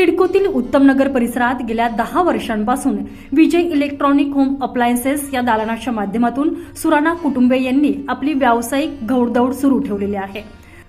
सिडकोतील उत्तमनगर परिसरात गेल्या दहा वर्षांपासून विजय इलेक्ट्रॉनिक होम अप्लायन्सेस या दालनाच्या माध्यमातून सुराणा कुटुंबे यांनी आपली व्यावसायिक घौडदौड सुरू ठेवलेली आहे.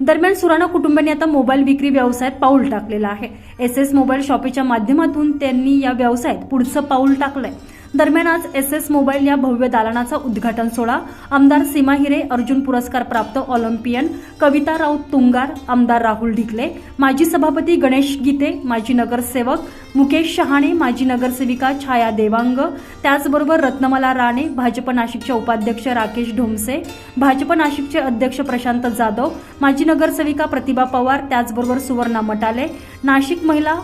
दरम्यान सुराणा कुटुंबांनी आता मोबाईल विक्री व्यवसायात पाऊल टाकलेला आहे. एस एस मोबाईल शॉपीच्या माध्यमातून त्यांनी या व्यवसायात पुढचं पाऊल टाकलंय. दरम्यान आज एस एस मोबाईल या भव्य दालनाचा उद्घाटन सोहळा. आमदार सीमा हिरे अर्जुन पुरस्कार प्राप्त ऑलिम्पियन कविता राऊत तुंगार आमदार राहुल ढिकले माजी सभापती गणेश गीते माजी नगरसेवक मुकेश शहाणे माजी नगरसेविका छाया देवांग त्याचबरोबर रत्नमाला राणे भाजप नाशिकचे उपाध्यक्ष राकेश ढोमसे भाजप नाशिकचे अध्यक्ष प्रशांत जाधव माजी नगरसेविका प्रतिभा पवार त्याचबरोबर सुवर्णा मटाले नाशिक महिला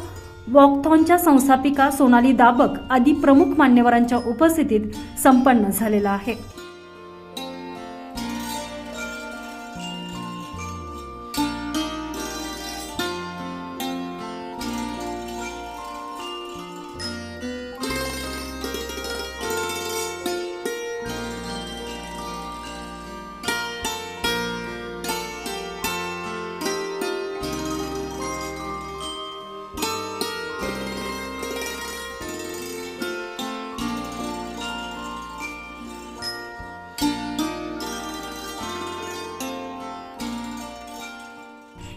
वॉकथॉनच्या संस्थापिका सोनाली दाबक आदी प्रमुख मान्यवरांच्या उपस्थितीत संपन्न झालेला आहे.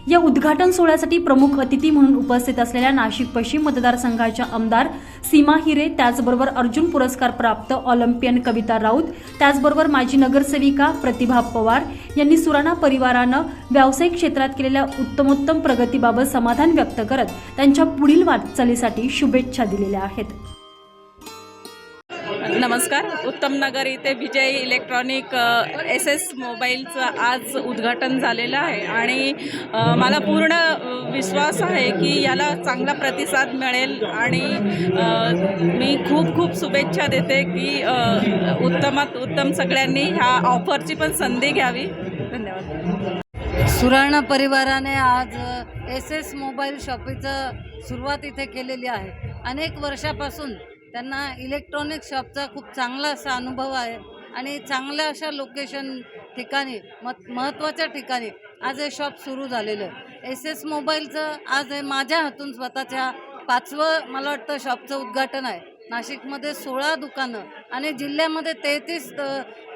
या उद्घाटन सोहळ्यासाठी प्रमुख अतिथी म्हणून उपस्थित असलेल्या नाशिक पश्चिम मतदारसंघाच्या आमदार सीमा हिरे त्याचबरोबर अर्जुन पुरस्कार प्राप्त ऑलिम्पियन कविता राऊत त्याचबरोबर माजी नगरसेविका प्रतिभा पवार यांनी सुराणा परिवारानं व्यावसायिक क्षेत्रात केलेल्या उत्तमोत्तम प्रगतीबाबत समाधान व्यक्त करत त्यांच्या पुढील वाटचालीसाठी शुभेच्छा दिलेल्या आहेत. नमस्कार. उत्तम नगर इथे विजय इलेक्ट्रॉनिक एस एस मोबाईलचं आज उद्घाटन झालेलं आहे. आणि मला पूर्ण विश्वास आहे की याला चांगला प्रतिसाद मिळेल. आणि मी खूप खूप शुभेच्छा देते की उत्तमात उत्तम सगळ्यांनी ह्या ऑफरची पण संधी घ्यावी. धन्यवाद. सुराणा परिवाराने आज एस एस मोबाईल शॉपीचं सुरुवात इथे केलेली आहे. अनेक वर्षापासून त्यांना इलेक्ट्रॉनिक शॉपचा खूप चांगला असा अनुभव आहे. आणि चांगल्या अशा लोकेशन ठिकाणी मत महत्त्वाच्या ठिकाणी आज हे शॉप सुरू झालेलं आहे. एस एस मोबाईलचं आज हे माझ्या हातून स्वतःच्या पाचवं मला वाटतं शॉपचं उद्घाटन आहे. नाशिकमध्ये सोळा दुकानं आणि जिल्ह्यामध्ये तेहतीस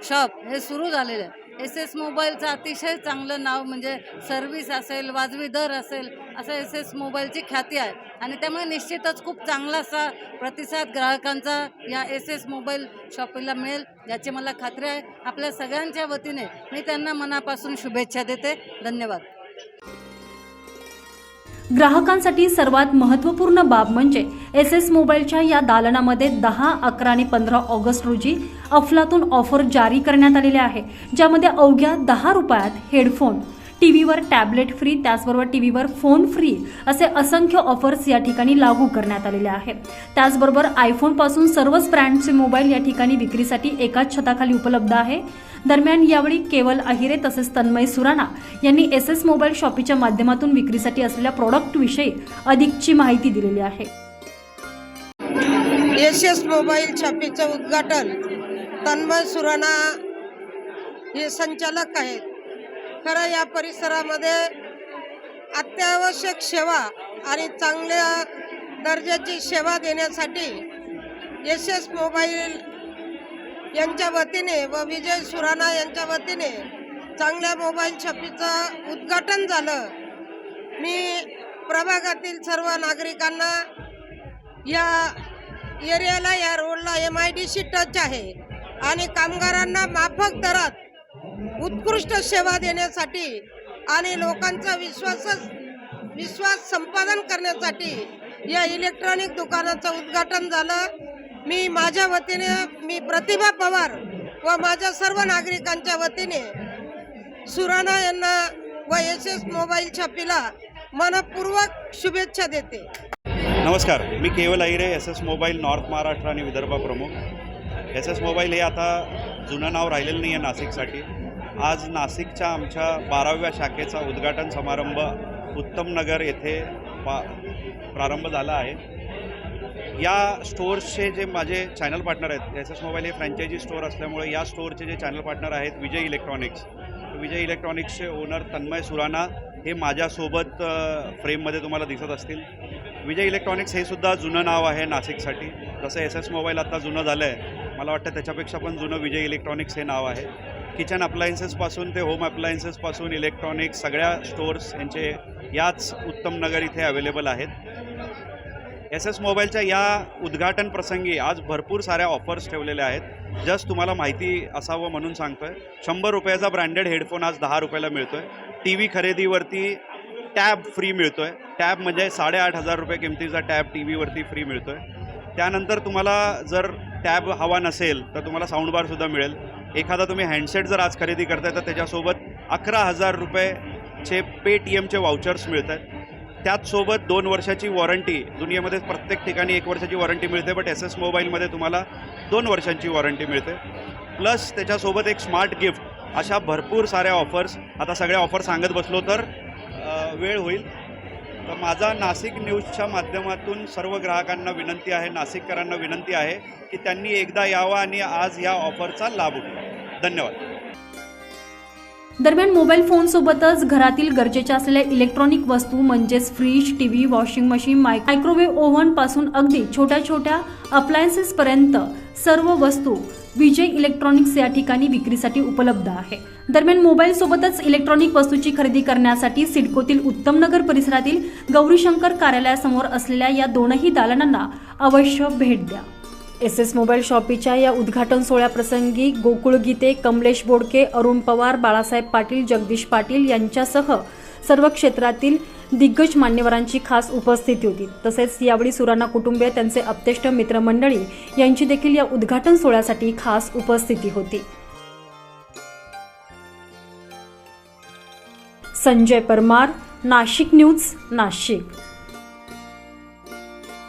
शॉप हे सुरू झालेलं आहे. एस एस मोबाईलचं अतिशय चांगलं नाव म्हणजे सर्व्हिस असेल वाजवी दर असेल असं एस एस मोबाईलची ख्याती आहे. आणि त्यामुळे निश्चितच खूप चांगला असा प्रतिसाद ग्राहकांचा या एस एस मोबाईल शॉपिंगला मिळेल याची मला खात्री आहे. आपल्या सगळ्यांच्या वतीने मी त्यांना मनापासून शुभेच्छा देते. धन्यवाद. ग्राहकांसाठी सर्वात महत्त्वपूर्ण बाब म्हणजे एस एस मोबाईलच्या या दालनामध्ये दहा अकरा आणि पंधरा ऑगस्ट रोजी अफलातून ऑफर जारी करण्यात आलेली आहे ज्यामध्ये अवघ्या दहा रुपयात हेडफोन टी व्हीवर टॅबलेट फ्री त्याचबरोबर टी व्हीवर फोन फ्री असे असंख्य ऑफर्स या ठिकाणी लागू करण्यात आलेले आहेत त्याचबरोबर आयफोनपासून सर्वच ब्रँडचे मोबाईल या ठिकाणी विक्रीसाठी एकाच छताखाली उपलब्ध आहे. दरम्यान यावेळी केवल अहिरे तसेच तन्मय सुराणा यांनी एस एस मोबाईल शॉपीच्या माध्यमातून विक्रीसाठी असलेल्या प्रॉडक्टविषयी अधिकची माहिती दिलेली आहे. एस एस मोबाईल शॉपीचं उद्घाटन तन्मय सुराणा हे संचालक आहेत. खरं या परिसरामध्ये अत्यावश्यक सेवा आणि चांगल्या दर्जाची सेवा देण्यासाठी एस एस मोबाईल यांच्या वतीने व विजय सुराणा यांच्या वतीने चांगल्या मोबाईल छापीचं उद्घाटन झालं. मी प्रभागातील सर्व नागरिकांना या एरियाला या रोडला M I D C touch आहे आणि कामगारांना माफक दरात उत्कृष्ट सेवा देण्यासाठी आणि लोकांचा विश्वास विश्वास संपादन करण्यासाठी या इलेक्ट्रॉनिक दुकानाचं उद्घाटन झालं. मी माझ्या वतीने मी प्रतिभा पवार व माझ्या सर्व नागरिकांच्या वतीने सुराणा यांना व एस एस मोबाईल छापीला मनपूर्वक शुभेच्छा देते. नमस्कार मी Keval Ahire S S mobile north Maharashtra आणि विदर्भ प्रमुख. एस एस मोबाईल हे आता जुनं नाव राहिलेलं नाही आहे नाशिकसाठी. आज नाशिकच्या आमच्या बाराव्या शाखेचा उद्घाटन समारंभ उत्तम नगर येथे पा प्रारंभ झाला आहे. या स्टोअर्सचे जे माझे चॅनल पार्टनर आहेत एस एस मोबाईल हे फ्रँचायझी स्टोअर असल्यामुळे या स्टोअरचे जे चॅनल पार्टनर आहेत विजय इलेक्ट्रॉनिक्स. विजय इलेक्ट्रॉनिक्सचे ओनर तन्मय सुराणा हे माझ्यासोबत फ्रेममध्ये तुम्हाला दिसत असतील. विजय इलेक्ट्रॉनिक्स हे सुद्धा जुनं नाव आहे नाशिकसाठी. जसं एस एस मोबाईल आता जुनं झालं आहे मला वाटतं त्याच्यापेक्षा पण जुनं विजय इलेक्ट्रॉनिक्स हे नाव आहे. किचन अप्लायन्सेसपासून ते होम अप्लायन्सेसपासून इलेक्ट्रॉनिक्स सगळ्या स्टोअर्स यांचे याच उत्तम नगर इथे अवेलेबल आहेत. एस एस मोबाईलच्या या उद्घाटन प्रसंगी आज भरपूर साऱ्या ऑफर्स ठेवलेल्या आहेत. जस्ट तुम्हाला माहिती असावं म्हणून सांगतोय. शंभर रुपयाचा ब्रँडेड हेडफोन आज दहा रुपयाला मिळतोय. टी व्ही खरेदीवरती टॅब फ्री मिळतोय. टॅब म्हणजे साडेआठ हजार रुपये किमतीचा टॅब टी व्हीवरती फ्री मिळतोय. त्यानंतर तुम्हाला जर टॅब हवा नसेल तर तुम्हाला साऊंड बारसुद्धा मिळेल. एखादा तुम्ही हँडसेट जर आज खरेदी करताय तर त्याच्यासोबत अकरा हजार रुपयेचे पेटीएमचे वाउचर्स मिळत आहेत त्याचसोबत दोन वर्षाची वॉरंटी दुनियेमध्ये प्रत्येक ठिकाणी एक वर्षाची वॉरंटी मिळते बट एस एस मोबाईलमध्ये तुम्हाला दोन वर्षांची वॉरंटी मिळते. प्लस त्याच्यासोबत एक स्मार्ट गिफ्ट अशा भरपूर साऱ्या ऑफर्स आता सगळ्या ऑफर सांगत बसलो तर वेळ होईल. तर माझा नाशिक न्यूजच्या माध्यमातून सर्व ग्राहकांना विनंती आहे नाशिककरांना विनंती आहे की त्यांनी एकदा यावा आणि आज या ऑफरचा लाभ उठवा धन्यवाद. दरम्यान मोबाईल फोनसोबतच घरातील गरजेच्या असलेल्या इलेक्ट्रॉनिक वस्तू म्हणजेच फ्रीज टीव्ही वॉशिंग मशीन माय मायक्रोवेव्ह ओव्हनपासून अगदी छोट्या छोट्या अप्लायन्सेसपर्यंत सर्व वस्तू विजय इलेक्ट्रॉनिक्स या ठिकाणी विक्रीसाठी उपलब्ध आहे. दरम्यान मोबाईल सोबतच इलेक्ट्रॉनिक वस्तूची खरेदी करण्यासाठी सिडकोतील उत्तम नगर परिसरातील गौरीशंकर कार्यालयासमोर असलेल्या या दोनही दालनांना अवश्य भेट द्या. एस एस मोबाईल शॉपीच्या या उद्घाटन सोहळ्याप्रसंगी गोकुळ गीते कमलेश बोडके अरुण पवार बाळासाहेब पाटील जगदीश पाटील यांच्यासह सर्व क्षेत्रातील दिग्गज मान्यवरांची खास उपस्थिती होती. तसेच यावेळी सुराणा कुटुंबीय त्यांचे अप्तेष्ट मित्रमंडळी यांची देखील या उद्घाटन सोहळ्यासाठी खास उपस्थिती होती. संजय परमार नाशिक न्यूज नाशिक.